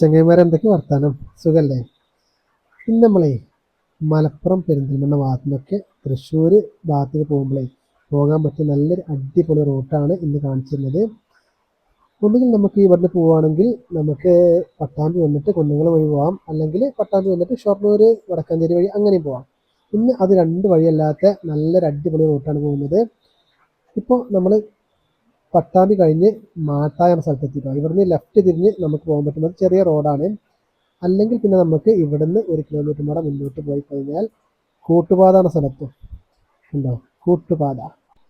ചങ്ങായിമാരെ എന്തൊക്കെ വർത്താനം? സുഖല്ലേ? ഇന്ന് നമ്മളെ മലപ്പുറം പെരിന്തൽമണ്ണ ഭാഗത്തു നിന്നൊക്കെ തൃശ്ശൂർ ഭാഗത്തേക്ക് പോകുമ്പോഴേ പോകാൻ പറ്റിയ നല്ലൊരു അടിപൊളി റൂട്ടാണ് ഇന്ന് കാണിച്ചിരുന്നത്. ഒന്നുകിൽ നമുക്ക് ഇവിടുന്ന് പോവുകയാണെങ്കിൽ നമുക്ക് പട്ടാമ്പി വന്നിട്ട് കുന്നുകൾ വഴി പോവാം. അല്ലെങ്കിൽ പട്ടാമ്പി വന്നിട്ട് ഷൊർണൂർ വടക്കാഞ്ചേരി വഴി അങ്ങനെയും പോവാം. ഇന്ന് അത് രണ്ട് വഴിയല്ലാത്ത നല്ലൊരു അടിപൊളി റൂട്ടാണ് പോകുന്നത്. ഇപ്പോൾ നമ്മൾ പട്ടാമ്പി കഴിഞ്ഞ് മാട്ടായ സ്ഥലത്ത് എത്തിയിട്ടോ ഇവിടുന്ന് ലെഫ്റ്റ് തിരിഞ്ഞ് നമുക്ക് പോകാൻ പറ്റുന്നത് ചെറിയ റോഡാണ് അല്ലെങ്കിൽ പിന്നെ നമുക്ക് ഇവിടുന്ന് ഒരു കിലോമീറ്റർ കൂടെ മുന്നോട്ട് പോയി കഴിഞ്ഞാൽ കൂട്ടുപാത എന്ന സ്ഥലത്ത് ഉണ്ടോ? കൂട്ടുപാത.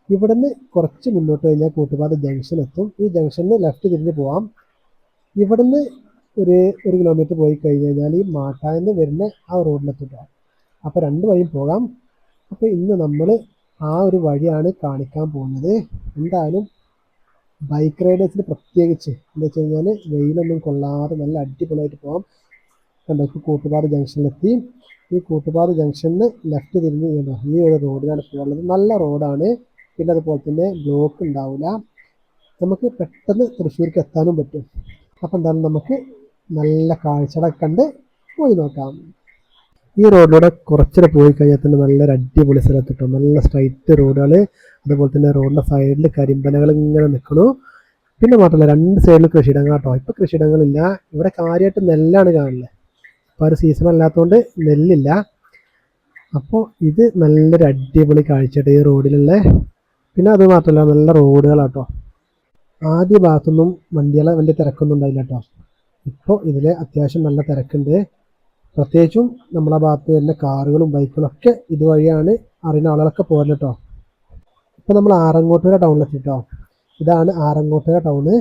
ഇവിടുന്ന് കുറച്ച് മുന്നോട്ട് കഴിഞ്ഞാൽ കൂട്ടുപാത ജംഗ്ഷൻ എത്തും. ഈ ജംഗ്ഷനിൽ ലെഫ്റ്റ് തിരിഞ്ഞ് പോവാം. ഇവിടുന്ന് ഒരു ഒരു കിലോമീറ്റർ പോയി കഴിഞ്ഞ് കഴിഞ്ഞാൽ ഈ മാട്ടായെന്ന് വരുന്ന ആ റോഡിലെത്തിട്ടോ അപ്പോൾ രണ്ട് വഴിയും പോകാം. അപ്പോൾ ഇന്ന് നമ്മൾ ആ ഒരു വഴിയാണ് കാണിക്കാൻ പോകുന്നത്. എന്തായാലും ബൈക്ക് റൈഡേഴ്സിന് പ്രത്യേകിച്ച് എന്താ വെച്ച് കഴിഞ്ഞാൽ വെയിലൊന്നും കൊള്ളാതെ നല്ല അടിപൊളിയായിട്ട് പോകാം കണ്ടോ ഇപ്പോൾ കൂട്ടുപാറ ജംഗ്ഷനിലെത്തി. ഈ കൂട്ടുപാറ ജംഗ്ഷനിൽ ലെഫ്റ്റ് തിരിഞ്ഞ് കണ്ടോ ഈ ഒരു റോഡിലാണ് പോകുന്നത് നല്ല റോഡാണ്. പിന്നെ അതുപോലെ തന്നെ ബ്ലോക്ക് ഉണ്ടാവില്ല നമുക്ക് പെട്ടെന്ന് തൃശ്ശൂർക്ക് എത്താനും പറ്റും. അപ്പം എന്താണ് നമുക്ക് നല്ല കാഴ്ചകളൊക്കെ കണ്ട് പോയി നോക്കാം. ഈ റോഡിലൂടെ കുറച്ചുകൂടെ പോയി കഴിഞ്ഞാൽ തന്നെ നല്ലൊരു അടിപൊളി സ്ഥലത്ത് കിട്ടും നല്ല സ്ട്രൈറ്റ് റോഡുകൾ അതുപോലെ തന്നെ റോഡിന്റെ സൈഡിൽ കരിമ്പനകൾ ഇങ്ങനെ നിൽക്കണു പിന്നെ മാത്രമല്ല രണ്ട് സൈഡിൽ കൃഷിയിടങ്ങൾ കേട്ടോ ഇപ്പം കൃഷിയിടങ്ങളില്ല. ഇവിടെ കാര്യമായിട്ട് നെല്ലാണ് കാണുന്നത് അപ്പോൾ ഒരു സീസൺ അല്ലാത്തതുകൊണ്ട് നെല്ലില്ല. അപ്പോൾ ഇത് നല്ലൊരു അടിപൊളി കാഴ്ചയായിട്ട് ഈ റോഡിലുള്ള പിന്നെ അത് മാത്രമല്ല നല്ല റോഡുകളാട്ടോ ആദ്യ ഭാഗത്തൊന്നും വണ്ടികളെ വലിയ തിരക്കൊന്നും ഉണ്ടായില്ല കേട്ടോ ഇപ്പോൾ ഇതിൽ അത്യാവശ്യം നല്ല തിരക്കുണ്ട്. പ്രത്യേകിച്ചും നമ്മളെ ഭാഗത്ത് വരുന്ന കാറുകളും ബൈക്കുകളൊക്കെ ഇതുവഴിയാണ് അറിയുന്ന ആളുകളൊക്കെ പോകൽ കേട്ടോ ഇപ്പം നമ്മൾ ആറങ്ങോട്ടുകര ടൗണിലെത്തിട്ടോ ഇതാണ് ആറങ്ങോട്ടുകര ടൗണ്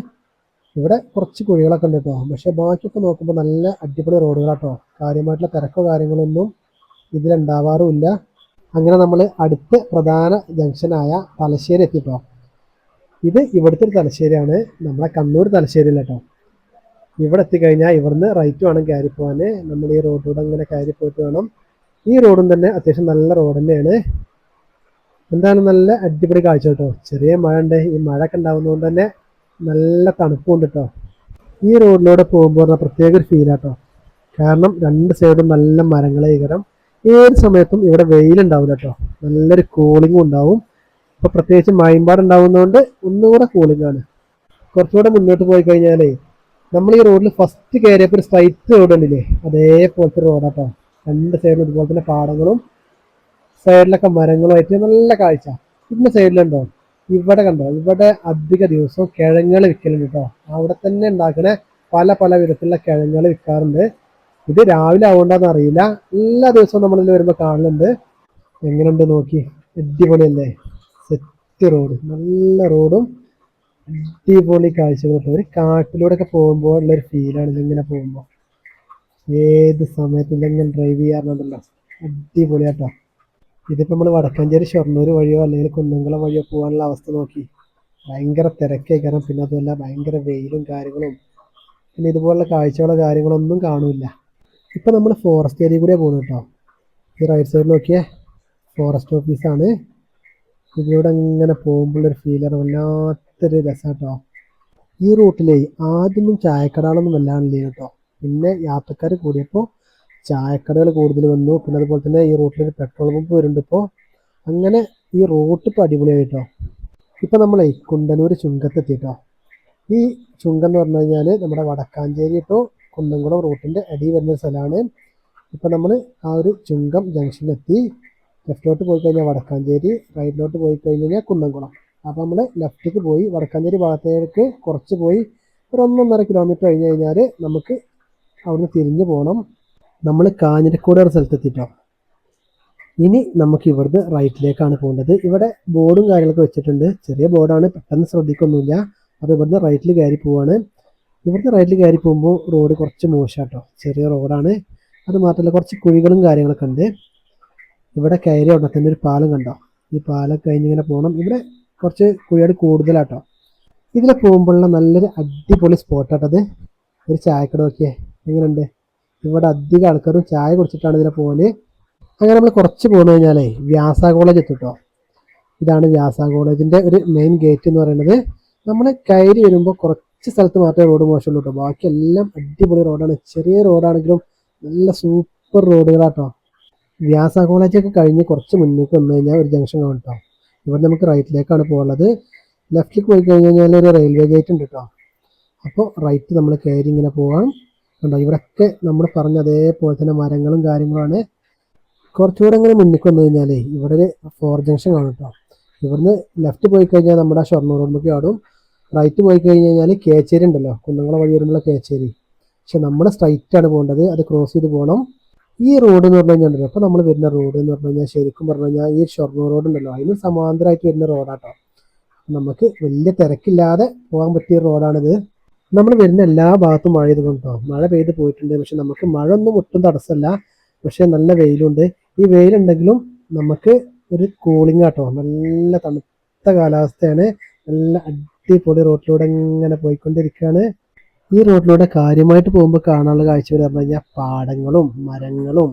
ഇവിടെ കുറച്ച് കുഴികളൊക്കെ ഉണ്ട് കേട്ടോ പക്ഷേ ബാക്കിയൊക്കെ നോക്കുമ്പോൾ നല്ല അടിപൊളി റോഡുകളാട്ടോ കാര്യമായിട്ടുള്ള തിരക്കോ കാര്യങ്ങളൊന്നും ഇതിലുണ്ടാവാറുമില്ല. അങ്ങനെ നമ്മൾ അടുത്ത പ്രധാന ജംഗ്ഷനായ തലശ്ശേരി എത്തി കേട്ടോ ഇത് ഇവിടുത്തെ ഒരു തലശ്ശേരിയാണ്. നമ്മളെ കണ്ണൂർ തലശ്ശേരിയില്ല കേട്ടോ ഇവിടെ എത്തിക്കഴിഞ്ഞാൽ ഇവിടുന്ന് റൈറ്റ് വേണം കയറി പോകാൻ നമ്മൾ ഈ റോഡിലൂടെ അങ്ങനെ കയറി പോയിട്ട് വേണം. ഈ റോഡും തന്നെ അത്യാവശ്യം നല്ല റോഡ് തന്നെയാണ്. എന്താണ് നല്ല അടിപൊളി കാഴ്ച കേട്ടോ. ചെറിയ മഴ ഉണ്ട് ഈ മഴ ഒക്കെ ഉണ്ടാവുന്നതുകൊണ്ട് തന്നെ നല്ല തണുപ്പുണ്ട് കേട്ടോ. ഈ റോഡിലൂടെ പോകുമ്പോൾ പറഞ്ഞാൽ പ്രത്യേക ഒരു ഫീലാട്ടോ കാരണം രണ്ട് സൈഡും നല്ല മരങ്ങളെ ഇകരം ഏത് സമയത്തും ഇവിടെ വെയിലുണ്ടാവില്ല കേട്ടോ. നല്ലൊരു കൂളിങ്ങും ഉണ്ടാവും. ഇപ്പോൾ പ്രത്യേകിച്ച് മഴമ്പാട് ഉണ്ടാവുന്നതുകൊണ്ട് ഒന്നുകൂടെ കൂളിംഗ് ആണ്. കുറച്ചുകൂടെ മുന്നോട്ട് പോയി കഴിഞ്ഞാലേ നമ്മൾ ഈ റോഡിൽ ഫസ്റ്റ് കയറിയപ്പോൾ ഒരു സ്ട്രൈറ്റ് റോഡ് ഉണ്ടല്ലേ? അതേപോലത്തെ റോഡാട്ടോ രണ്ട് സൈഡിലും ഇതുപോലെ തന്നെ പാടങ്ങളും സൈഡിലൊക്കെ മരങ്ങളും മരങ്ങളുമായിട്ട് നല്ല കാഴ്ച. പിന്നെ സൈഡിലുണ്ടോ ഇവിടെ കണ്ടോ? ഇവിടെ അധിക ദിവസവും കിഴങ്ങൾ വിൽക്കലുണ്ട് കേട്ടോ അവിടെ തന്നെ ഉണ്ടാക്കണ പല പല വിധത്തിലുള്ള കിഴങ്ങൾ വിൽക്കാറുണ്ട്. ഇത് രാവിലെ ആവണ്ടെന്ന് അറിയില്ല. എല്ലാ ദിവസവും നമ്മളിൽ വരുമ്പോൾ കാണുന്നുണ്ട് എങ്ങനെയുണ്ട് നോക്കി. അടിപൊളിയല്ലേ? സെറ്റ് റോഡ് നല്ല റോഡും അടിപൊളി കാഴ്ചകൾ കേട്ടോ ഒരു കാട്ടിലൂടെ ഒക്കെ പോകുമ്പോൾ ഉള്ളൊരു ഫീലാണ് ഇതിങ്ങനെ പോകുമ്പോൾ ഏത് സമയത്തും ഇതെങ്ങനെ ഡ്രൈവ് ചെയ്യാറുണ്ടല്ലോ അടിപൊളിയാട്ടോ. ഇതിപ്പോൾ നമ്മൾ വടക്കാഞ്ചേരി ഷൊർണൂർ വഴിയോ അല്ലെങ്കിൽ കുന്നംകുളം വഴിയോ പോകാനുള്ള അവസ്ഥ നോക്കി. ഭയങ്കര തിരക്കായി. കാരണം പിന്നെ അതുമല്ല ഭയങ്കര വെയിലും കാര്യങ്ങളും പിന്നെ ഇതുപോലുള്ള കാഴ്ചകളോ കാര്യങ്ങളോ ഒന്നും കാണില്ല. ഇപ്പം നമ്മൾ ഫോറസ്റ്റ് ഏരിയ കൂടെ പോകുന്നു കേട്ടോ ഈ റൈറ്റ് സൈഡിൽ നോക്കിയേ. ഫോറസ്റ്റ് ഓഫീസാണ് ഇതിലൂടെ ഇങ്ങനെ പോകുമ്പോഴൊരു ഫീലാണ് വല്ലാത്തൊരു രസം കേട്ടോ ഈ റൂട്ടിലെ ആദ്യമൊന്നും ചായക്കടകളൊന്നും വല്ലാണ്ടില്ല കേട്ടോ. പിന്നെ യാത്രക്കാർ കൂടിയപ്പോൾ ചായക്കടകൾ കൂടുതൽ വന്നു. പിന്നെ അതുപോലെ തന്നെ ഈ റൂട്ടിൽ ഒരു പെട്രോൾ പമ്പ് വരുന്നുണ്ട് ഇപ്പോൾ അങ്ങനെ ഈ റൂട്ട് ഇപ്പോൾ അടിപൊളിയായിട്ടോ. ഇപ്പം നമ്മളെ കുണ്ടന്നൂർ ചുങ്കത്തെത്തിട്ടോ. ഈ ചുങ്കം എന്ന് പറഞ്ഞു കഴിഞ്ഞാൽ നമ്മുടെ വടക്കാഞ്ചേരി ടു കുന്നംകുളം റൂട്ടിന്റെ അടി വരുന്ന സ്ഥലമാണ് ഇപ്പം നമ്മൾ ആ ഒരു ചുങ്കം ജംഗ്ഷനിലെത്തി ലെഫ്റ്റിലോട്ട് പോയി കഴിഞ്ഞാൽ വടക്കാഞ്ചേരി റൈറ്റിലോട്ട് പോയി കഴിഞ്ഞ് കഴിഞ്ഞാൽ കുന്നംകുളം. അപ്പോൾ നമ്മൾ ലെഫ്റ്റിലേക്ക് പോയി വടക്കാഞ്ചേരി ഭാഗത്തേക്ക് കുറച്ച് പോയി ഒരു ഒന്നൊന്നര കിലോമീറ്റർ കഴിഞ്ഞ് കഴിഞ്ഞാൽ നമുക്ക് അവിടുന്ന് തിരിഞ്ഞു പോകണം. നമ്മൾ കാഞ്ഞിരക്കോട് ഒരു സ്ഥലത്തെത്തിട്ടോ. ഇനി നമുക്ക് ഇവിടുന്ന് റൈറ്റിലേക്കാണ് പോകേണ്ടത്. ഇവിടെ ബോർഡും കാര്യങ്ങളൊക്കെ വെച്ചിട്ടുണ്ട്. ചെറിയ ബോർഡാണ് പെട്ടെന്ന് ശ്രദ്ധിക്കൊന്നുമില്ല. അപ്പോൾ ഇവിടുന്ന് റൈറ്റിൽ കയറി പോവാണ്. ഇവിടുന്ന് റൈറ്റിൽ കയറി പോകുമ്പോൾ റോഡ് കുറച്ച് മോശമാട്ടോ. ചെറിയ റോഡാണ്. അത് മാത്രമല്ല കുറച്ച് കുഴികളും കാര്യങ്ങളൊക്കെ ഉണ്ട്. ഇവിടെ കയറി ഉടനെ ഒരു പാലം കണ്ടോ? ഈ പാലം കഴിഞ്ഞിങ്ങനെ പോകണം ഇവിടെ കുറച്ച് കുഴിയാട് കൂടുതലാട്ടോ. ഇതിൽ പോകുമ്പോഴുള്ള നല്ലൊരു അടിപൊളി സ്പോട്ടാട്ടത് ഒരു ചായക്കട നോക്കിയേ. എങ്ങനെയുണ്ട്? ഇവിടെ അധികം ആൾക്കാരും ചായ കുടിച്ചിട്ടാണ് ഇതിലെ പോകൽ അങ്ങനെ നമ്മൾ കുറച്ച് പോന്നു കഴിഞ്ഞാലേ വ്യാസ കോളേജ് എത്തിട്ടോ. ഇതാണ് വ്യാസ കോളേജിന്റെ ഒരു മെയിൻ ഗേറ്റ് എന്ന് പറയുന്നത്. നമ്മൾ കയറി വരുമ്പോൾ കുറച്ച് സ്ഥലത്ത് മാത്രമേ റോഡ് മോശമുള്ളൂ കേട്ടോ ബാക്കിയെല്ലാം അടിപൊളി റോഡാണ് ചെറിയ റോഡാണെങ്കിലും നല്ല സൂപ്പർ റോഡുകളാട്ടോ വ്യാസ കോളേജൊക്കെ കഴിഞ്ഞ് കുറച്ച് മുന്നേക്ക് വന്നു കഴിഞ്ഞാൽ ഒരു ജംഗ്ഷൻ കാണും കേട്ടോ ഇവിടെ നമുക്ക് റൈറ്റിലേക്കാണ് പോകുന്നത് ലെഫ്റ്റിലേക്ക് പോയി കഴിഞ്ഞ് കഴിഞ്ഞാൽ ഒരു റെയിൽവേ ഗേറ്റ് ഉണ്ട് കേട്ടോ അപ്പോൾ റൈറ്റ് നമ്മൾ കയറി ഇങ്ങനെ പോകാം കണ്ടോ? ഇവിടെയൊക്കെ നമ്മൾ പറഞ്ഞ അതേപോലെ തന്നെ മരങ്ങളും കാര്യങ്ങളാണ് കുറച്ചുകൂടെ ഇങ്ങനെ മുന്നിൽ വന്നു കഴിഞ്ഞാലേ ഇവിടെ ഒരു ഫോർ ജംഗ്ഷൻ കാണും കേട്ടോ ഇവിടുന്ന് ലെഫ്റ്റ് പോയി കഴിഞ്ഞാൽ നമ്മുടെ ഷൊർണൂർ റോഡിലേക്ക് ആടും. റൈറ്റ് പോയി കഴിഞ്ഞ് കഴിഞ്ഞാൽ കേച്ചേരി ഉണ്ടല്ലോ. കുന്നംകുളം വഴി വരുമ്പോൾ കേച്ചേരി. പക്ഷെ നമ്മൾ സ്ട്രൈറ്റ് ആണ് പോകേണ്ടത്. അത് ക്രോസ് ചെയ്ത് പോകണം ഈ റോഡ് എന്ന് പറഞ്ഞു കഴിഞ്ഞാൽ അപ്പോൾ നമ്മൾ വരുന്ന റോഡ് എന്ന് പറഞ്ഞു കഴിഞ്ഞാൽ ശരിക്കും പറഞ്ഞു കഴിഞ്ഞാൽ ഈ ഷൊർണൂർ റോഡ് ഉണ്ടല്ലോ. അതിന് സമാന്തരമായിട്ട് വരുന്ന റോഡാട്ടോ. നമുക്ക് വലിയ തിരക്കില്ലാതെ പോകാൻ പറ്റിയ റോഡാണിത്. നമ്മൾ വരുന്ന എല്ലാ ഭാഗത്തും മഴ ചെയ്തുകൊണ്ടോ മഴ പെയ്ത് പോയിട്ടുണ്ട്. പക്ഷെ നമുക്ക് മഴ ഒന്നും ഒട്ടും തടസ്സമല്ല. പക്ഷെ നല്ല വെയിലുണ്ട്. ഈ വെയിലുണ്ടെങ്കിലും നമുക്ക് ഒരു കൂളിംഗ് ആട്ടോ. നല്ല തണുത്ത കാലാവസ്ഥയാണ്. നല്ല അടിപൊളി റോട്ടിലൂടെ ഇങ്ങനെ പോയിക്കൊണ്ടിരിക്കുകയാണ്. ഈ റോഡിലൂടെ കാര്യമായിട്ട് പോകുമ്പോൾ കാണാനുള്ള കാഴ്ച പറഞ്ഞു കഴിഞ്ഞാൽ പാടങ്ങളും മരങ്ങളും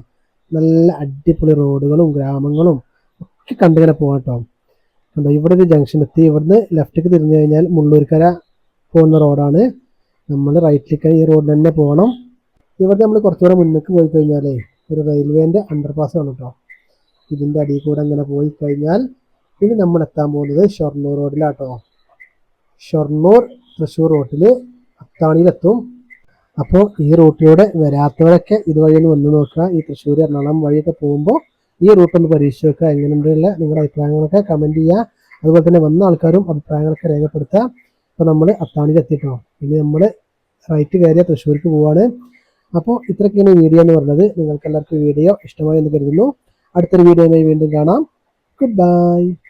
നല്ല അടിപൊളി റോഡുകളും ഗ്രാമങ്ങളും ഒക്കെ കണ്ടിങ്ങനെ പോകാം കേട്ടോ കണ്ടോ ഇവിടെ ഒരു ജംഗ്ഷൻ എത്തി. ഇവിടുന്ന് ലെഫ്റ്റിലേക്ക് തിരിഞ്ഞു കഴിഞ്ഞാൽ മുള്ളൂർക്കര പോകുന്ന റോഡാണ്. നമ്മൾ റൈറ്റിലേക്ക് ഈ റോഡിൽ തന്നെ പോകണം ഇവിടെ നമ്മൾ കുറച്ചുകൂടെ മുന്നേക്ക് പോയി കഴിഞ്ഞാലേ ഒരു റെയിൽവേന്റെ അണ്ടർപാസ് ആണ് കേട്ടോ ഇതിന്റെ അടിയിൽ കൂടെ അങ്ങനെ പോയി കഴിഞ്ഞാൽ ഇനി നമ്മൾ എത്താൻ പോകുന്നത് ഷൊർണൂർ റോഡിലാട്ടോ ഷൊർണൂർ തൃശ്ശൂർ റോട്ടിൽ അത്താണിയിലെത്തും അപ്പോൾ ഈ റൂട്ടിലൂടെ വരാത്തവരൊക്കെ ഇതുവഴി ഒന്ന് വന്ന് നോക്കുക. ഈ തൃശ്ശൂർ എറണാകുളം വഴിയൊക്കെ പോകുമ്പോൾ ഈ റൂട്ട് ഒന്ന് പരീക്ഷിച്ച് നോക്കുക. എങ്ങനെയുണ്ടുള്ള നിങ്ങളുടെ അഭിപ്രായങ്ങളൊക്കെ കമന്റ് ചെയ്യുക. അതുപോലെ തന്നെ വന്ന ആൾക്കാരും അഭിപ്രായങ്ങളൊക്കെ രേഖപ്പെടുത്തുക. അപ്പോൾ നമ്മൾ അത്താണിയിൽ എത്തിയിട്ടോ ഇനി നമ്മൾ റൈറ്റ് കയറിയ തൃശ്ശൂർക്ക് പോവാണ്. അപ്പോൾ ഇത്രയൊക്കെയാണ് വീഡിയോ എന്ന് പറഞ്ഞത്. നിങ്ങൾക്ക് എല്ലാവർക്കും വീഡിയോ ഇഷ്ടമായി എന്ന് കരുതുന്നു. അടുത്തൊരു വീഡിയോയുമായി വീണ്ടും കാണാം. Good bye